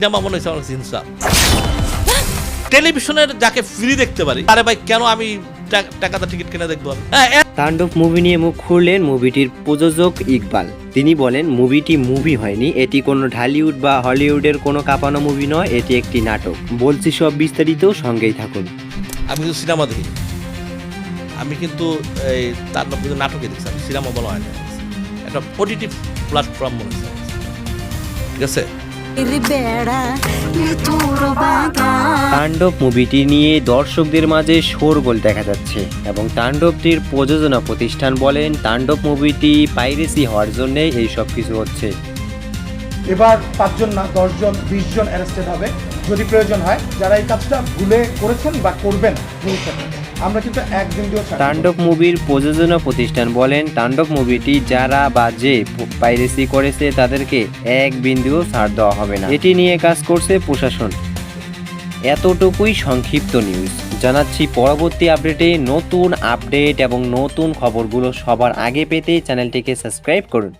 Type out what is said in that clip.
Cinema মনে হয়েছে আমার ইনসাফ টেলিভিশনের যাকে ফ্রি দেখতে পারি আরে ভাই কেন আমি টা- টাকাতে টিকিট কিনে দেখব? হ্যাঁ, তাণ্ডব মুভি নিয়ে মুখ খুললেন মুভিটির প্রযোজক ইকবাল। তিনি বলেন মুভিটি মুভি হয়নি এটি কোনো ঢালিউড বা হলিউডের কোনো কাঁপানো মুভি নয় এটি একটি নাটক। বলছি সব বিস্তারিত সঙ্গেই থাকুন। আমি কিন্তু সিনেমা দেখি আমি কিন্তু এই নাম কিন্তু নাটকে দেখছি আমি সিনেমা বলা হয় না। একটা পজিটিভ প্ল্যাটফর্ম মনে ঠিক আছে? তাণ্ডব মুভিটি নিয়ে দর্শকদের মাঝে শোরগোল দেখা যাচ্ছে এবং তাণ্ডবটির প্রযোজনা প্রতিষ্ঠান বলেন তাণ্ডব মুভিটি পাইরেসি হওয়ার জন্যে এই সব কিছু হচ্ছে। এবার পাঁচজন না দশজন বিশ জন অ্যারেস্টেড হবে। যদি প্রয়োজন হয় যারা এই কাজটা ভুলে করেছেন বা করবেন ভবিষ্যতে আমরা কিন্তু এক বিন্দুও ছাড় তাণ্ডব মুভির প্রযোজনা প্রতিষ্ঠান বলেন, তাণ্ডব মুভিটি যারা বা যে পাইরেসি করেছে তাদেরকে এক বিন্দুও ছাড় দেওয়া হবে না। এটি নিয়ে কাজ করছে প্রশাসন। এতটুকুই সংক্ষিপ্ত নিউজ। জানাচ্ছি পরবর্তী আপডেটে নতুন আপডেট এবং নতুন খবরগুলো সবার আগে পেতে চ্যানেলটিকে সাবস্ক্রাইব করুন।